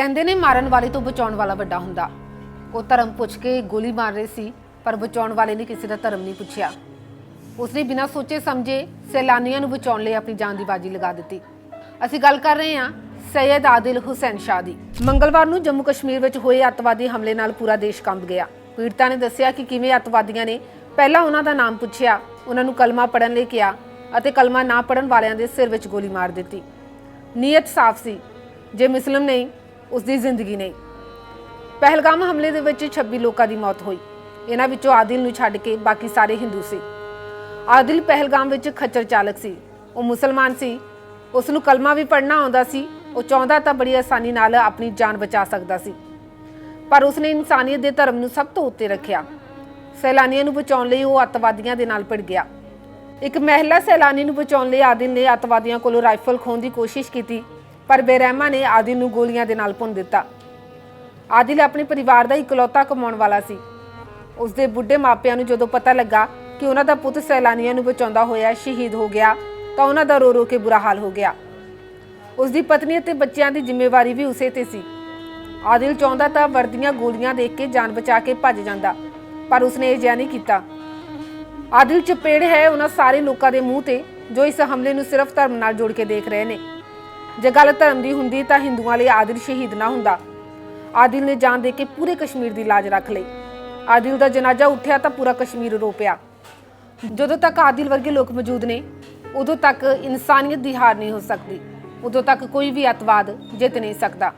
ਕਹਿੰਦੇ ਨੇ ਮਾਰਨ ਵਾਲੇ ਤੋਂ ਬਚਾਉਣ ਵਾਲਾ ਵੱਡਾ ਹੁੰਦਾ। ਉਹ ਧਰਮ ਪੁੱਛ ਕੇ ਗੋਲੀ ਮਾਰ ਰਹੇ ਸੀ, ਪਰ ਬਚਾਉਣ ਵਾਲੇ ਨੇ ਕਿਸੇ ਦਾ ਧਰਮ ਨਹੀਂ ਪੁੱਛਿਆ। ਉਸਨੇ ਬਿਨਾਂ ਸੋਚੇ ਸਮਝੇ ਸੈਲਾਨੀਆਂ ਨੂੰ ਬਚਾਉਣ ਲਈ ਆਪਣੀ ਜਾਨ ਦੀ ਬਾਜੀ ਲਗਾ ਦਿੱਤੀ। ਅਸੀਂ ਗੱਲ ਕਰ ਰਹੇ ਹਾਂ ਸੈਯਦ ਆਦਿਲ ਹੁਸੈਨ ਸ਼ਾਹ ਦੀ। ਮੰਗਲਵਾਰ ਨੂੰ ਜੰਮੂ ਕਸ਼ਮੀਰ ਵਿੱਚ ਹੋਏ ਅੱਤਵਾਦੀ ਹਮਲੇ ਨਾਲ ਪੂਰਾ ਦੇਸ਼ ਕੰਬ ਗਿਆ। ਪੀੜਤਾਂ ਨੇ ਦੱਸਿਆ ਕਿ ਕਿਵੇਂ ਅੱਤਵਾਦੀਆਂ ਨੇ ਪਹਿਲਾਂ ਉਹਨਾਂ ਦਾ ਨਾਮ ਪੁੱਛਿਆ, ਉਹਨਾਂ ਨੂੰ ਕਲਮਾ ਪੜਨ ਲਈ ਕਿਹਾ ਅਤੇ ਕਲਮਾ ਨਾ ਪੜਨ ਵਾਲਿਆਂ ਦੇ ਸਿਰ ਵਿੱਚ ਗੋਲੀ ਮਾਰ ਦਿੱਤੀ। ਨੀਅਤ ਸਾਫ਼ ਸੀ। ਜੇ ਮੁਸਲਮ ਨਹੀਂ ਉਸ ਦੀ ਜ਼ਿੰਦਗੀ ਨਹੀਂ। ਪਹਿਲਗਾਮ ਹਮਲੇ ਦੇ ਵਿੱਚ 26 ਲੋਕਾਂ ਦੀ ਮੌਤ ਹੋਈ। ਇਹਨਾਂ ਵਿੱਚੋਂ ਆਦਿਲ ਨੂੰ ਛੱਡ ਕੇ ਬਾਕੀ ਸਾਰੇ ਹਿੰਦੂ ਸੀ। ਆਦਿਲ ਪਹਿਲਗਾਮ ਵਿੱਚ ਖੱਚਰ ਚਾਲਕ ਸੀ। ਉਹ ਮੁਸਲਮਾਨ ਸੀ। ਉਸ ਨੂੰ ਕਲਮਾ ਵੀ ਪੜ੍ਹਨਾ ਆਉਂਦਾ ਸੀ। ਉਹ ਚਾਹੁੰਦਾ ਤਾਂ ਬੜੀ ਆਸਾਨੀ ਨਾਲ ਆਪਣੀ ਜਾਨ ਬਚਾ ਸਕਦਾ ਸੀ। ਪਰ ਉਸਨੇ ਇਨਸਾਨੀਅਤ ਦੇ ਧਰਮ ਨੂੰ ਸਭ ਤੋਂ ਉੱਤੇ ਰੱਖਿਆ। ਸੈਲਾਨੀਆਂ ਨੂੰ ਬਚਾਉਣ ਲਈ ਉਹ ਅੱਤਵਾਦੀਆਂ ਦੇ ਨਾਲ ਭਿੜ ਗਿਆ। ਇੱਕ ਮਹਿਲਾ ਸੈਲਾਨੀ ਨੂੰ ਬਚਾਉਣ ਲਈ ਆਦਿਲ ਨੇ ਅੱਤਵਾਦੀਆਂ ਕੋਲੋਂ ਰਾਈਫਲ ਖੋਹਣ ਦੀ ਕੋਸ਼ਿਸ਼ ਕੀਤੀ। ਪਰ ਬੇਰਹਿਮਾ ਨੇ ਆਦਿਲ ਨੂੰ ਗੋਲੀਆਂ ਦੇ ਨਾਲ ਭੁੰਨ ਦਿੱਤਾ। ਆਦਿਲ ਆਪਣੇ ਪਰਿਵਾਰ ਦਾ ਇਕਲੌਤਾ ਕਮਾਉਣ ਵਾਲਾ ਸੀ। ਉਸ ਦੇ ਬੁੱਢੇ ਮਾਪਿਆਂ ਨੂੰ ਜਦੋਂ ਪਤਾ ਲੱਗਾ ਕਿ ਉਹਨਾਂ ਦਾ ਪੁੱਤ ਸੈਲਾਨੀਆਂ ਨੂੰ ਬਚਾਉਂਦਾ ਹੋਇਆ ਸ਼ਹੀਦ ਹੋ ਗਿਆ, ਤਾਂ ਉਹਨਾਂ ਦਾ ਰੋ ਰੋ ਕੇ ਬੁਰਾ ਹਾਲ ਹੋ ਗਿਆ। ਉਸ ਦੀ ਪਤਨੀ ਅਤੇ ਬੱਚਿਆਂ ਦੀ ਜ਼ਿੰਮੇਵਾਰੀ ਵੀ ਉਸੇ ਤੇ ਸੀ। ਆਦਿਲ ਚਾਹੁੰਦਾ ਤਾਂ ਵਰਦੀਆਂ ਗੋਲੀਆਂ ਦੇਖ ਕੇ ਜਾਨ ਬਚਾ ਕੇ ਭੱਜ ਜਾਂਦਾ, ਪਰ ਉਸਨੇ ਇਹ ਜਿਹਾ ਨਹੀਂ ਕੀਤਾ। ਆਦਿਲ ਚਪੇੜ ਹੈ ਉਹਨਾਂ ਸਾਰੇ ਲੋਕਾਂ ਦੇ ਮੂੰਹ ਤੇ ਜੋ ਇਸ ਹਮਲੇ ਨੂੰ ਸਿਰਫ ਧਰਮ ਨਾਲ ਜੋੜ ਕੇ ਦੇਖ ਰਹੇ ਨੇ। ਜੇ ਗੱਲ ਧਰਮ ਦੀ ਹੁੰਦੀ ਤਾਂ ਹਿੰਦੂਆਂ ਲਈ ਆਦਿਲ ਸ਼ਹੀਦ ਨਾ ਹੁੰਦਾ। ਆਦਿਲ ਨੇ ਜਾਨ ਦੇ ਕੇ ਪੂਰੇ ਕਸ਼ਮੀਰ ਦੀ ਲਾਜ ਰੱਖ ਲਈ। ਆਦਿਲ ਦਾ ਜਨਾਜ਼ਾ ਉੱਠਿਆ ਤਾਂ ਪੂਰਾ ਕਸ਼ਮੀਰ ਰੋ ਪਿਆ ਜਦੋਂ ਤੱਕ ਆਦਿਲ ਵਰਗੇ ਲੋਕ ਮੌਜੂਦ ਨੇ, ਉਦੋਂ ਤੱਕ ਇਨਸਾਨੀਅਤ ਦੀ ਹਾਰ ਨਹੀਂ ਹੋ ਸਕਦੀ। ਉਦੋਂ ਤੱਕ ਕੋਈ ਵੀ ਅਤਵਾਦ ਜਿੱਤ ਨਹੀਂ ਸਕਦਾ।